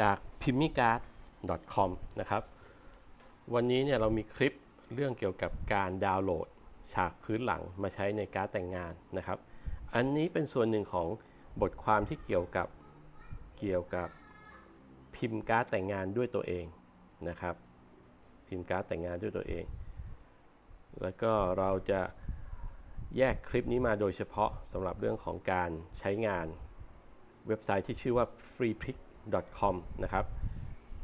จาก p i m i c a r d c o m นะครับ วันนี้เนี่ยเรามีคลิปเรื่องเกี่ยวกับการดาวน์โหลด ฉากพื้นหลังมาใช้ในการดแต่งงานนะครับ อันนี้เป็นส่วนหนึ่งของบทความที่เกี่ยวกับเกี่ยวกับพิมพ์การ์ดแต่งงานด้วยตัวเองนะครับ พิมพ์การ์ดแต่งงานด้วยตัวเอง แล้วก็เราจะแยกคลิปนี้มาโดยเฉพาะสำหรับเรื่องของการใช้งานเว็บไซต์ที่ชื่อว่า free pics .com นะครับ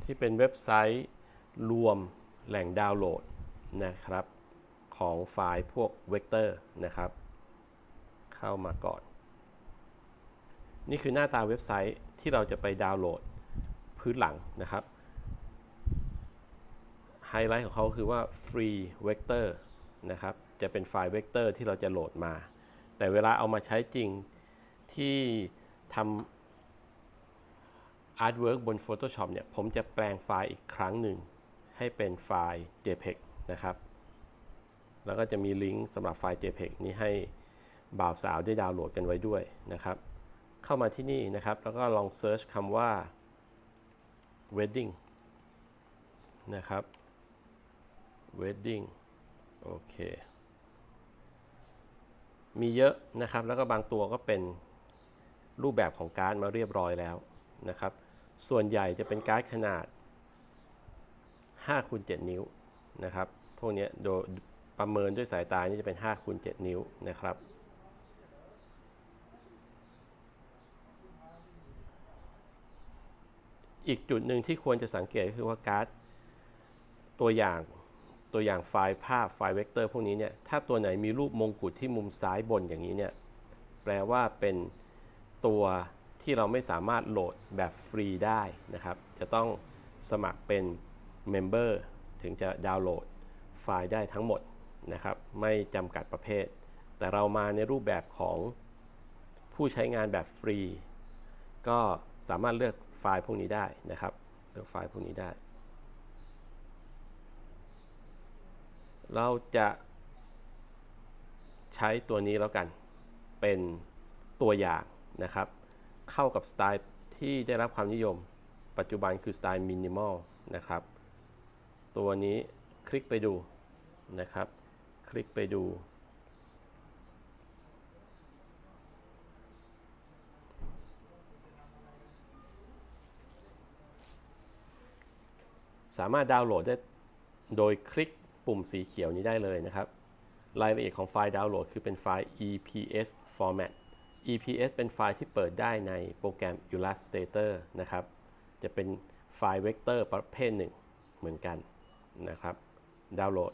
ที่เป็นเว็บไซต์รวมแหล่งดาวน์โหลดนะครับ ของไฟล์พวกเวกเตอร์นะครับ เข้ามาก่อน นี่คือหน้าตาเว็บไซต์ที่เราจะไปดาวน์โหลดพื้นหลังนะครับไฮไลท์ของเขาคือว่า free vector นะครับ จะเป็นไฟล์เวกเตอร์ที่เราจะโหลดมา แต่เวลาเอามาใช้จริงที่ทำ artwork บน Photoshop เนี่ยผมจะแปลงไฟล์อีกครั้งหนึ่ง ให้เป็นไฟล์ JPEG นะครับ แล้วก็จะมีลิงก์สำหรับไฟล์ JPEG นี้ให้บ่าวสาวได้ดาวน์โหลดกันไว้ด้วยนะครับ เข้ามาที่นี่นะครับ แล้วก็ลองเซิร์ชคำว่า wedding นะครับ wedding โอเค มีเยอะนะครับ แล้วก็บางตัวก็เป็นรูปแบบของการ์ดมาเรียบร้อยแล้วนะครับ ส่วนใหญ่จะเป็นการ์ดขนาด5คูณ7นิ้วนะครับ พวกนี้โดยประเมินด้วยสายตานี่จะเป็น5คูณ7นิ้วนะครับ อีกจุดหนึ่งที่ควรจะสังเกตก็คือว่าการ์ดตัวอย่างตัวอย่างไฟล์ภาพไฟล์เวกเตอร์พวกนี้เนี่ยถ้าตัวไหนมีรูปมงกุฎที่มุมซ้ายบนอย่างนี้เนี่ยแปลว่าเป็นตัว ที่เราไม่สามารถโหลดแบบฟรีได้นะครับ จะต้องสมัครเป็นเมมเบอร์ถึงจะดาวน์โหลดไฟล์ได้ทั้งหมดนะครับ ไม่จำกัดประเภท แต่เรามาในรูปแบบของผู้ใช้งานแบบฟรี ก็สามารถเลือกไฟล์พวกนี้ได้นะครับ เลือกไฟล์พวกนี้ได้ เราจะใช้ตัวนี้แล้วกันเป็นตัวอย่างนะครับ เข้ากับสไตล์ที่ได้รับความนิยม ปัจจุบันคือสไตล์มินิมอลนะครับ ตัวนี้คลิกไปดูนะครับ คลิกไปดู สามารถดาวน์โหลดได้โดยคลิกปุ่มสีเขียวนี้ได้เลยนะครับ รายละเอียดของไฟล์ดาวน์โหลดคือเป็นไฟล์ EPS format EPS เป็นไฟล์ที่เปิดได้ในโปรแกรม Illustrator นะครับ จะเป็นไฟล์เวกเตอร์ประเภทหนึ่งเหมือนกันนะครับ ดาวน์โหลด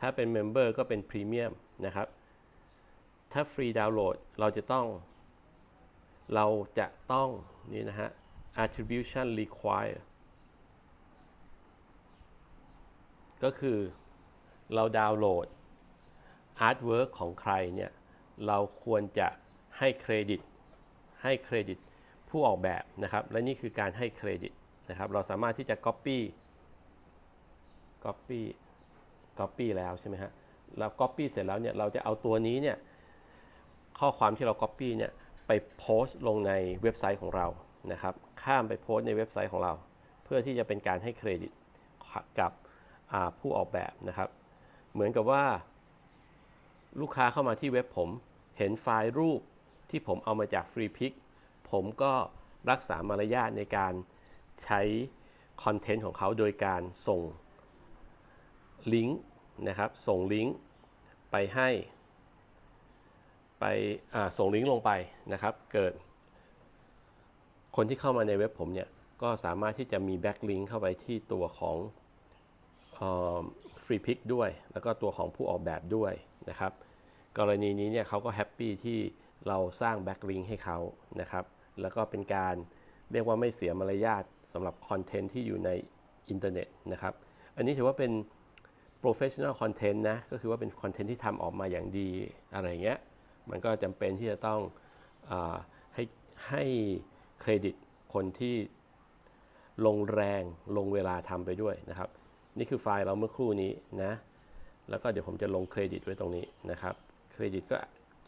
ถ้าเป็น Member ก็เป็น Premium นะครับ ถ้าฟรีดาวน์โหลดเราจะต้อง เราจะต้องนี่นะฮะ attribution require ก็คือเราดาวน์โหลดอาร์ตเวิร์กของใครเนี่ย เราควรจะให้เครดิต ให้เครดิตผู้ออกแบบนะครับ และนี่คือการให้เครดิตนะครับ เราสามารถที่จะ Copy Copy Copy แล้วใช่ไหมฮะเรา Copy เสร็จแล้วเนี่ยเราจะเอาตัวนี้เนี่ยข้อความที่เรา Copy เนี่ยไปโพสต์ลงในเว็บไซต์ของเรานะครับ ข้ามไปโพสต์ในเว็บไซต์ของเรา เพื่อที่จะเป็นการให้เครดิตกับผู้ออกแบบนะครับ เหมือนกับว่า ลูกค้าเข้ามาที่เว็บผม เห็นไฟล์รูปที่ผมเอามาจากฟรีพิกผมก็รักษามารยาทในการใช้คอนเทนต์ของเขาโดยการส่งลิงก์นะครับ ส่งลิงก์ไปให้ไปส่งลิงก์ลงไปนะครับ เกิด คนที่เข้ามาในเว็บผมเนี่ย ก็สามารถที่จะมีแบ็กลิงก์เข้าไปที่ตัวของฟรีพิกด้วย แล้วก็ตัวของผู้ออกแบบด้วย นะครับ กรณีนี้เนี่ยเขาก็แฮปปี้ที่เราสร้างแบ็กลิงให้เขานะครับ แล้วก็เป็นการเรียกว่าไม่เสียมารยาทสำหรับคอนเทนต์ที่อยู่ในอินเทอร์เน็ตนะครับ อันนี้ถือว่าเป็น professional content นะ ก็คือว่าเป็นคอนเทนต์ที่ทำออกมาอย่างดีอะไรเงี้ย มันก็จำเป็นที่จะต้องอให้ให้เครดิตคนที่ลงแรงลงเวลาทำไปด้วยนะครับ นี่คือไฟล์เราเมื่อครู่นี้นะ แล้วก็เดี๋ยวผมจะลงเครดิตไว้ตรงนี้นะครับ เครดิตก็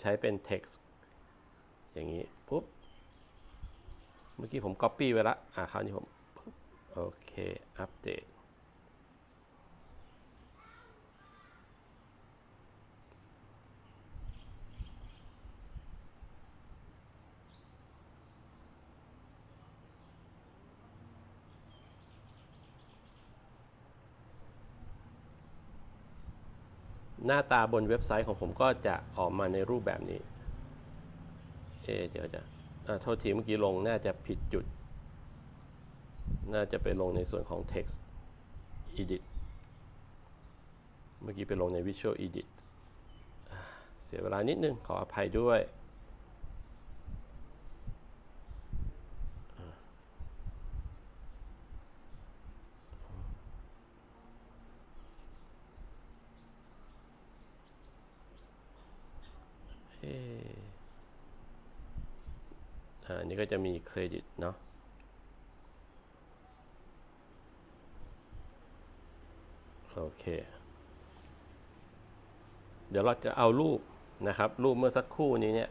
ใช้เป็น text อย่างนี้ปุ๊บ เมื่อกี้ผม Copy ไว้ละ อ่าคราวนี้ผม โอเค อัปเดต หน้าตาบนเว็บไซต์ของผมก็จะออกมาในรูปแบบนี้ เอเดี๋ยวจะโทษทีเมื่อกี้ลงน่าจะผิดจุด น่าจะไปลงในส่วนของ text edit เมื่อกี้ไปลงใน visual edit เสียเวลานิดนึงขออภัยด้วยอ่าเอ๊ะอ่าอั นี้ก็จะมีเครดิตเนาะโอเค เดี๋ยวเราจะเอารูปนะครับ รูปเมื่อสักครู่นี้เนี่ย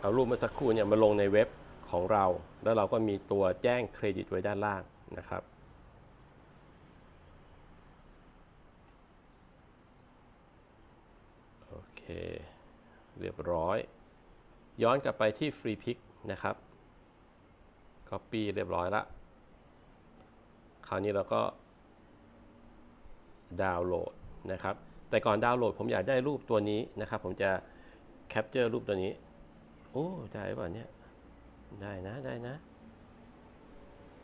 เอารูปเมื่อสักครู่เนี่ยมาลงในเว็บของเรา แล้วเราก็มีตัวแจ้งเครดิตไว้ด้านล่างนะครับโอเค เรียบร้อย ย้อนกลับไปที่ Free Pick นะครับ Copy เรียบร้อยละ คราวนี้เราก็ ดาวน์โหลดนะครับ แต่ก่อนดาวน์โหลดผมอยากได้รูปตัวนี้นะครับ ผมจะแคปเจอร์รูปตัวนี้ โอ้ ได้ป่ะเนี่ย ได้นะ ได้นะ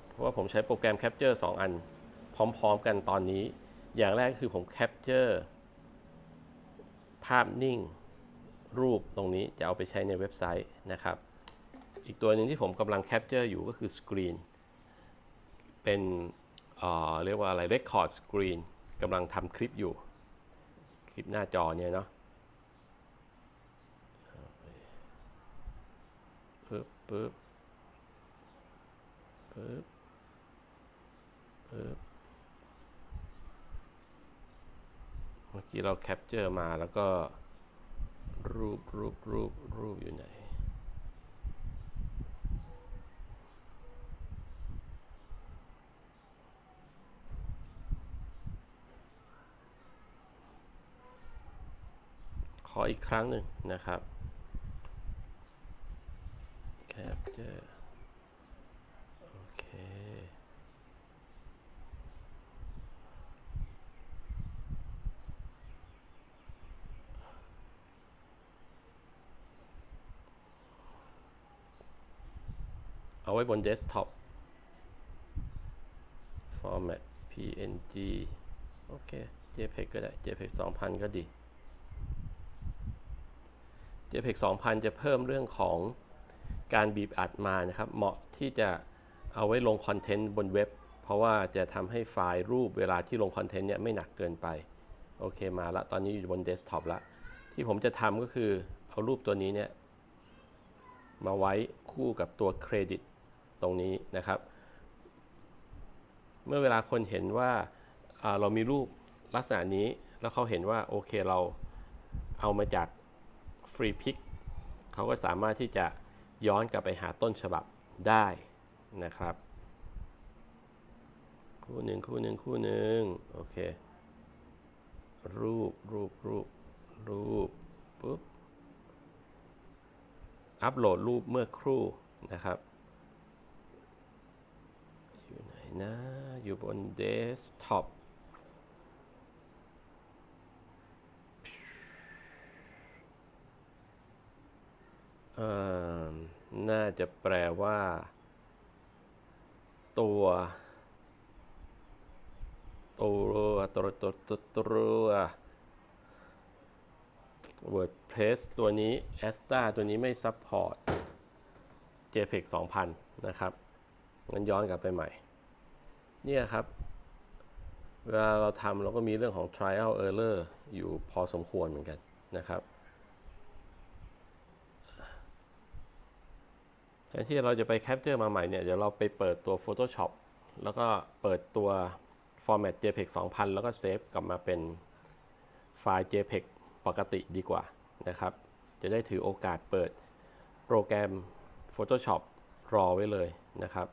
เพราะว่าผมใช้โปรแกรมแคปเจอร์2อัน พร้อมๆกันตอนนี้ อย่างแรกคือผมแคปเจอร์ภาพนิ่ง รูปตรงนี้จะเอาไปใช้ในเว็บไซต์นะครับ อีกตัวหนึ่งที่ผมกำลังแคปเจอร์อยู่ก็คือสกรีนเป็นเอ่อเรียกว่าอะไร Record Screen กำลังทำคลิปอยู่ คลิปหน้าจอเนี่ยเนาะปึ๊บปึ๊บปึ๊บปึ๊บเมื่อกี้เราแคปเจอร์มาแล้วก็ รูปรูปรูปรูปอยู่ไหน ขออีกครั้งหนึ่งนะครับ capture โอเค เอาไว้บนเดสก์ท็อป format png โอเค jpeg ก็ได้ jpeg 2000 ก็ดี JPEG 2000 จะเพิ่มเรื่องของการบีบอัดมานะครับ เหมาะที่จะเอาไว้ลงคอนเทนต์บนเว็บ เพราะว่าจะทำให้ไฟล์รูปเวลาที่ลงคอนเทนต์เนี่ยไม่หนักเกินไป โอเคมาละ ตอนนี้อยู่บนเดสก์ท็อปละ ที่ผมจะทำก็คือเอารูปตัวนี้เนี่ย มาไว้คู่กับตัวเครดิต ตรงนี้นะครับ เมื่อเวลาคนเห็นว่าเรามีรูปลักษณะนี้แล้วเขาเห็นว่าโอเคเราเอามาจากฟรีพิกเขาก็สามารถที่จะย้อนกลับไปหาต้นฉบับได้นะครับ คู่หนึ่งคู่หนึ่งคู่หนึ่งโอเค รูปรูปรูปรูปปุ๊บอัปโหลดรูปเมื่อครู่นะครับ อยู่ไห นะ อยู่บนเดสก์ท็อปน่าจะแปลว่า ตัว ตัวตัวตัวตัวตัว WordPress ตัวนี้ a s t a ตัวนี้ไม่ซัพพอร์ต JPEG 2000 นะครับ งั้นย้อนกลับไปใหม่ เนี่ยครับ เวลาเราทำเราก็มีเรื่องของ trial error อยู่พอสมควรเหมือนกันนะครับแทนที่เราจะไปแคปเจอร์มาใหม่เนี่ย เดี๋ยวเราไปเปิดตัว Photoshop แล้วก็เปิดตัว format JPEG 2000 แล้วก็เซฟกลับมาเป็นไฟล์ JPEG ปกติดีกว่านะครับ จะได้ถือโอกาสเปิดโปรแกรม Photoshop รอไว้เลยนะครับ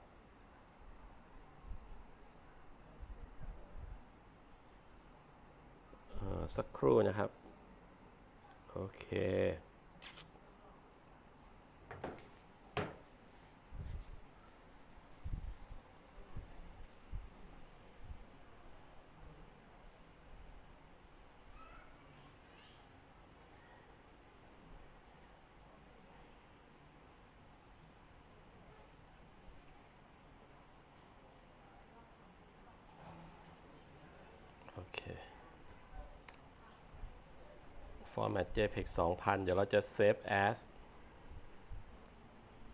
เอ่อ สักครู่นะครับ โอเค โอเค format jpeg 2000 เดี๋ยวเราจะ save as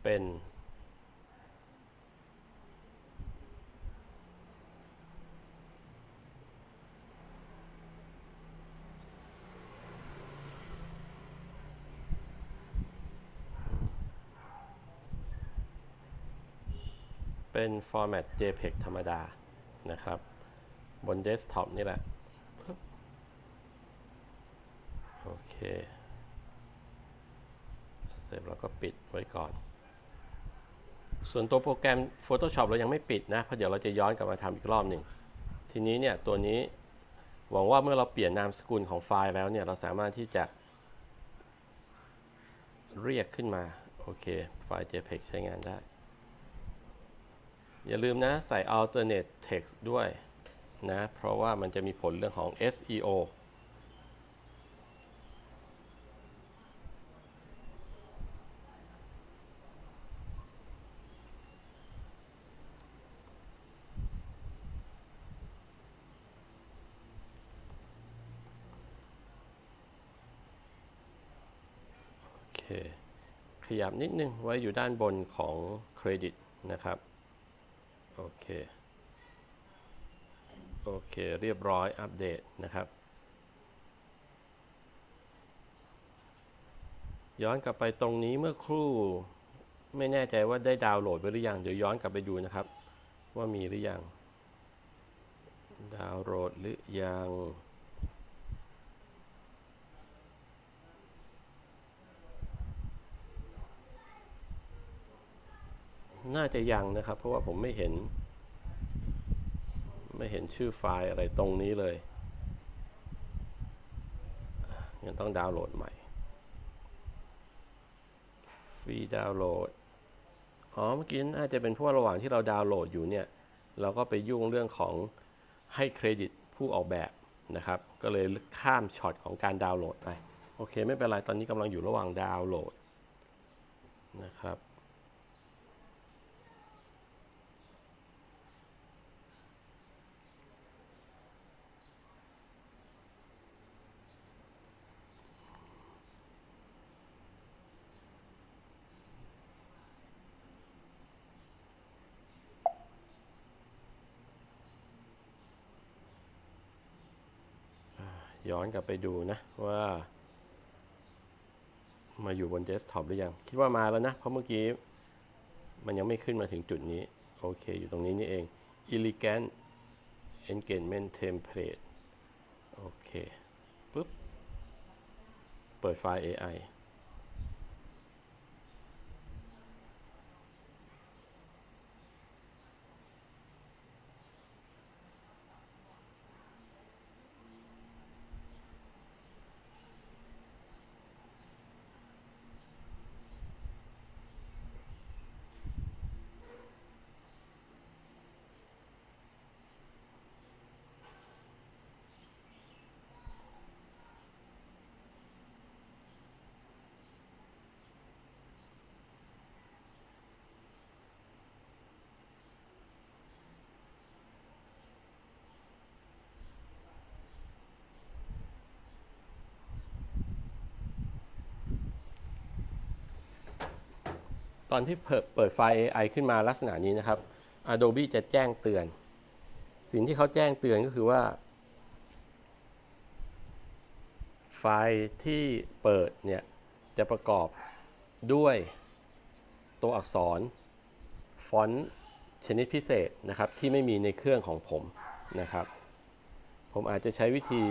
เป็น เป็น format jpeg ธรรมดานะครับ บน desktop นี่แหละ โอ เค เสร็จแล้วก็ปิดไว้ก่อน ส่วนตัวโปรแกรม Photoshop เรายังไม่ปิดนะ เพราะเดี๋ยวเราจะย้อนกลับมาทำอีกรอบหนึ่ง ทีนี้เนี่ยตัวนี้หวังว่าเมื่อเราเปลี่ยนนามสกุลของไฟล์แล้วเนี่ยเราสามารถที่จะเรียกขึ้นมา โอเค ไฟล์ JPEG ใช้งานได้ อย่าลืมนะใส่ alternate text ด้วยนะ เพราะว่ามันจะมีผลเรื่องของ SEO ยับนิดนึงไว้อยู่ด้านบนของเครดิตนะครับ โอเค โอเค เรียบร้อยอัปเดตนะครับ ย้อนกลับไปตรงนี้เมื่อครู่ ไม่แน่ใจว่าได้ดาวน์โหลดไปหรือยัง เดี๋ยวย้อนกลับไปดูนะครับ ว่ามีหรือยัง ดาวน์โหลดหรือยัง น่าจะยังนะครับ เพราะว่าผมไม่เห็น ไม่เห็นชื่อไฟล์อะไรตรงนี้เลยยังต้องดาวน์โหลดใหม่ ฟรีดาวน์โหลด อ๋อ เมื่อกี้น่าจะเป็นเพราะว่าระหว่างที่เราดาวน์โหลดอยู่เนี่ย เราก็ไปยุ่งเรื่องของให้เครดิตผู้ออกแบบนะครับ ก็เลยข้ามช็อตของการดาวน์โหลดไป โอเค ไม่เป็นไร ตอนนี้กำลังอยู่ระหว่างดาวน์โหลดนะครับ อนกลับไปดูนะว่า มาอยู่บนเดสก์ท็อปหรือยัง คิดว่ามาแล้วนะ เพราะเมื่อกี้ มันยังไม่ขึ้นมาถึงจุดนี้ โอเค อยู่ตรงนี้นี่เอง elegant engagement template โอเคปุ๊บ เปิดไฟล์ AI ตอนที่เปิดไฟ AI ขึ้นมาลักษณะนี้นะครับ Adobe จะแจ้งเตือน สิ่งที่เขาแจ้งเตือนก็คือว่า ไฟล์ที่เปิดเนี่ย จะประกอบด้วยตัวอักษร ฟอนต์ชนิดพิเศษนะครับ ที่ไม่มีในเครื่องของผมนะครับ ผมอาจจะใช้วิธี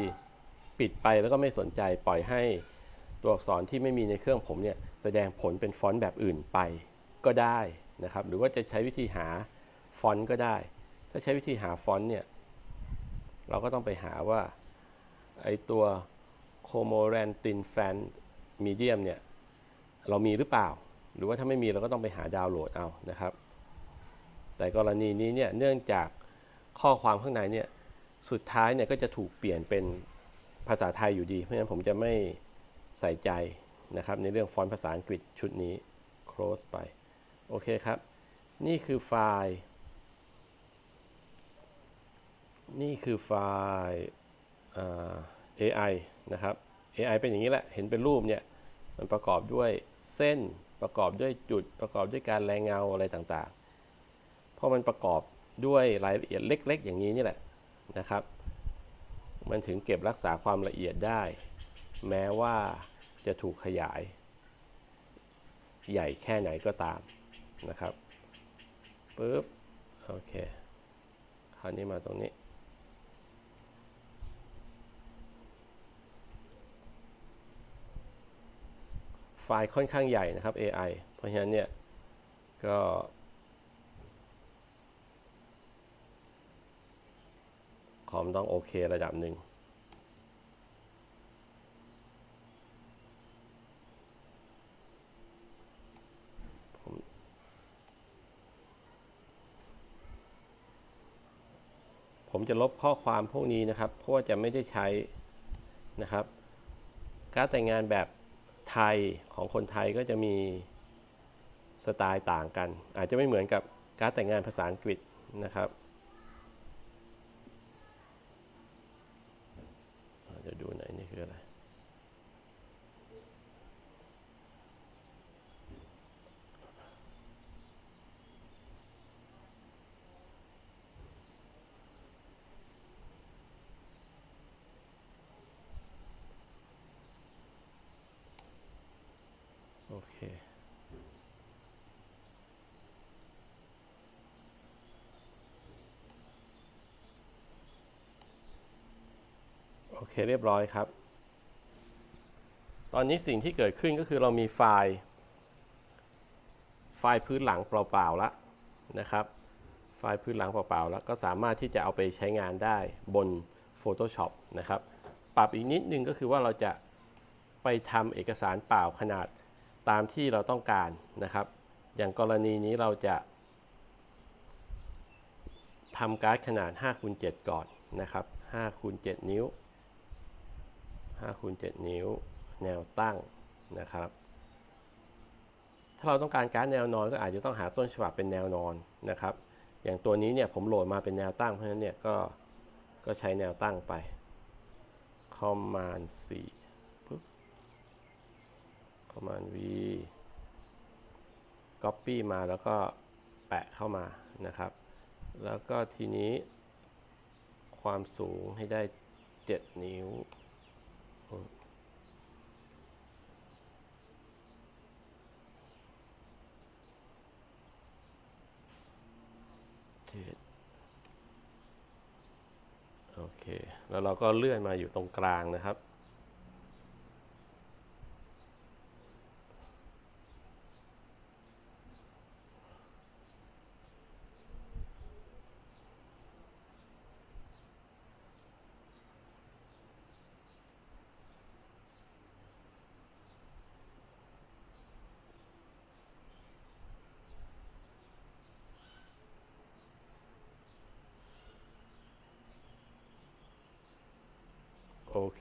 ปิดไปแล้วก็ไม่สนใจปล่อยให้ตัวอักษรที่ไม่มีในเครื่องผมเนี่ย แสดงผลเป็นฟอนต์แบบอื่นไป ก็ได้นะครับ หรือว่าจะใช้วิธีหาฟอนต์ก็ได้ ถ้าใช้วิธีหาฟอนต์เนี่ย เราก็ต้องไปหาว่าไอตัวโคโมแรนตินแฟนมีเดียมเนี่ย เรามีหรือเปล่า หรือว่าถ้าไม่มีเราก็ต้องไปหาดาวน์โหลดเอานะครับ แต่กรณีนี้เนี่ย เนื่องจากข้อความข้างในเนี่ย สุดท้ายเนี่ยก็จะถูกเปลี่ยนเป็นภาษาไทยอยู่ดี เพราะฉะนั้นผมจะไม่ใส่ใจนะครับในเรื่องฟอนต์ภาษาอังกฤษชุดนี้ close ไป โอเคครับ นี่คือไฟล์ นี่คือไฟล์ AI นะครับ AI เป็นอย่างนี้แหละ เห็นเป็นรูปเนี่ย มันประกอบด้วยเส้น ประกอบด้วยจุด ประกอบด้วยการแรงเงาอะไรต่างๆ เพราะมันประกอบด้วยรายละเอียดเล็ก ๆ อย่างนี้นี่แหละนะครับ มันถึงเก็บรักษาความละเอียดได้ แม้ว่าจะถูกขยาย ใหญ่แค่ไหนก็ตาม นะครับปึ๊บโอเคคราวนี้มาตรงนี้ไฟล์ค่อนข้างใหญ่นะครับ AI เพราะฉะนั้นเนี่ย ก็ คอมต้องโอเคระดับหนึ่ง ผมจะลบข้อความพวกนี้นะครับเพราะว่าจะไม่ได้ใช้นะครับ การแต่งงานแบบไทยของคนไทยก็จะมีสไตล์ต่างกัน อาจจะไม่เหมือนกับการแต่งงานภาษาอังกฤษนะครับเดี๋ยวดูหน่อยนี่คืออะไร โอ เค โอเคเรียบร้อยครับ ตอนนี้สิ่งที่เกิดขึ้นก็คือเรามีไฟล์ ไฟล์พื้นหลังเปล่าๆแล้วนะครับ ไฟล์พื้นหลังเปล่าๆแล้วก็สามารถที่จะเอาไปใช้งานได้บน Photoshop นะครับ ปรับอีกนิดนึงก็คือว่าเราจะไปทำเอกสารเปล่าขนาด ตามที่เราต้องการนะครับ อย่างกรณีนี้เราจะทำการ์ดขนาด5คูณ7ก่อนนะครับ5คูณ7นิ้ว5คูณ7นิ้ว แนวตั้งนะครับ ถ้าเราต้องการการ์ดแนวนอนก็อาจจะต้องหาต้นฉบับเป็นแนวนอนนะครับ อย่างตัวนี้เนี่ยผมโหลดมาเป็นแนวตั้งเพราะฉะนั้นเนี่ยก็ก็ใช้แนวตั้งไป Command 4 Command V Copy มาแล้วก็แปะเข้ามานะครับ แล้วก็ทีนี้ความสูงให้ได้ 7 นิ้วเจ็ดโอเค แล้วเราก็เลื่อนมาอยู่ตรงกลางนะครับ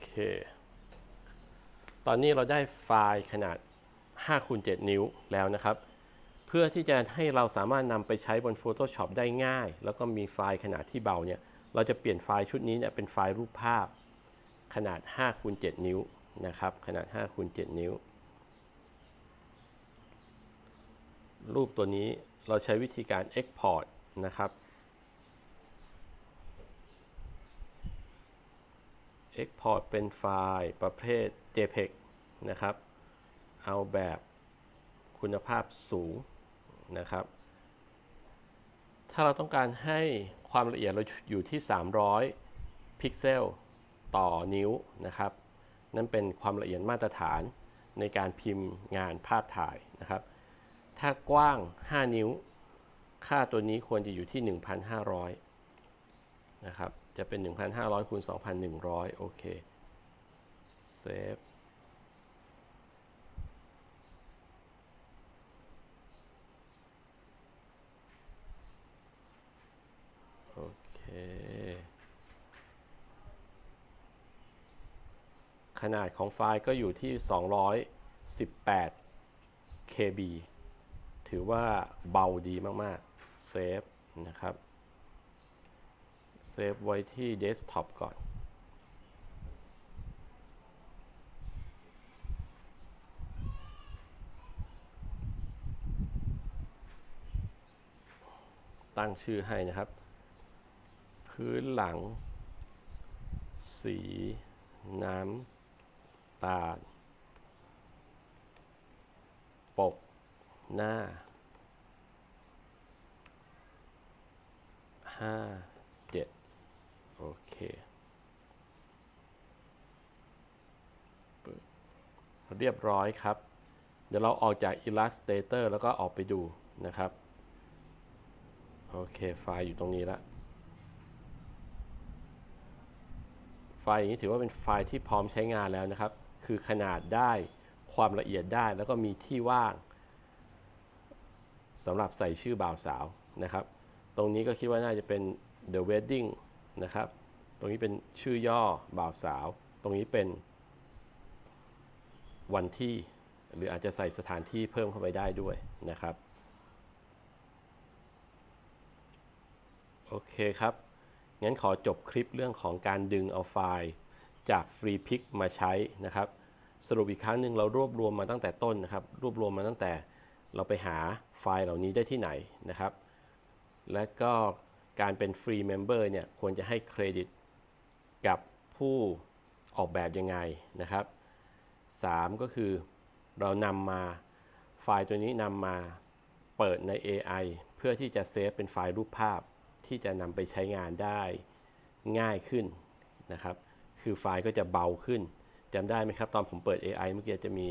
เค ตอนนี้เราได้ไฟล์ขนาด5คูณ7นิ้วแล้วนะครับ เพื่อที่จะให้เราสามารถนำไปใช้บน Photoshop ได้ง่าย แล้วก็มีไฟล์ขนาดที่เบาเนี่ย เราจะเปลี่ยนไฟล์ชุดนี้เนี่ยเป็นไฟล์รูปภาพขนาด5คูณ7นิ้วนะครับ ขนาด5คูณ7นิ้ว รูปตัวนี้เราใช้วิธีการ Export นะครับ Export เป็นไฟล์ประเภท JPEG นะครับ เอาแบบคุณภาพสูงนะครับ ถ้าเราต้องการให้ความละเอียดเราอยู่ที่ 300 พิกเซลต่อนิ้วนะครับ นั่นเป็นความละเอียดมาตรฐานในการพิมพ์งานภาพถ่ายนะครับ ถ้ากว้าง 5 นิ้ว ค่าตัวนี้ควรจะอยู่ที่ 1,500 นะครับ จะเป็น 1,500คูณ2,100 โอเค เซฟ โอเค ขนาดของไฟล์ก็อยู่ที่ 218 KB ถือว่าเบาดีมาก ๆ เซฟนะครับ เซฟไว้ที่เดสก์ท็อปก่อน ตั้งชื่อให้นะครับ พื้นหลัง สี น้ำตาล ปก หน้าห้า เจ็ด โอเคปึ๊บ เรียบร้อยครับ เดี๋ยวเราออกจาก Illustrator แล้วก็ออกไปดูนะครับ โอเค ไฟล์อยู่ตรงนี้แล้วไฟล์อย่างนี้ถือว่าเป็นไฟล์ที่พร้อมใช้งานแล้วนะครับ คือขนาดได้ ความละเอียดได้ แล้วก็มีที่ว่างสำหรับใส่ชื่อบ่าวสาวนะครับ ตรงนี้ก็คิดว่าน่าจะเป็น the wedding นะครับ ตรงนี้เป็นชื่อย่อบ่าวสาว ตรงนี้เป็น วันที่ หรืออาจจะใส่สถานที่เพิ่มเข้าไปได้ด้วยนะครับ โอเคครับ งั้นขอจบคลิปเรื่องของการดึงเอาไฟล์จาก Free Pick มาใช้นะครับ สรุปอีกครั้งหนึ่งเรารวบรวมมาตั้งแต่ต้นนะครับ รวบรวมมาตั้งแต่เราไปหาไฟล์เหล่านี้ได้ที่ไหนนะครับ และก็การเป็น Free Member เนี่ยควรจะให้เครดิตกับผู้ออกแบบยังไงนะครับ 3 ก็คือเรานำมาไฟล์ตัวนี้นำมาเปิดใน AI เพื่อที่จะเซฟเป็นไฟล์รูปภาพที่จะนำไปใช้งานได้ง่ายขึ้นนะครับ คือไฟล์ก็จะเบาขึ้นจำได้ไหมครับ ตอนผมเปิด AI เมื่อกี้จะมี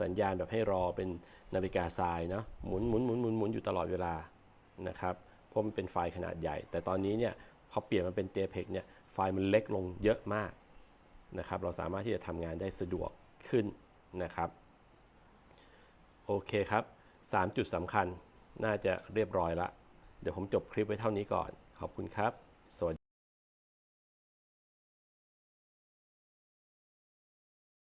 สัญญาณแบบให้รอเป็นนาฬิกาทรายเนาะหมุนหมุนหมุนหมุนหมุนอยู่ตลอดเวลานะครับเพราะมันเป็นไฟล์ขนาดใหญ่ แต่ตอนนี้เนี่ยพอเปลี่ยนมาเป็น JPEG เนี่ยไฟล์มันเล็กลงเยอะมากนะครับ เราสามารถที่จะทำงานได้สะดวก ขึ้นนะครับโอเคครับ 3 จุดสำคัญน่าจะเรียบร้อยละ เดี๋ยวผมจบคลิปไว้เท่านี้ก่อน ขอบคุณครับ สวัสดี